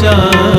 বাঁচা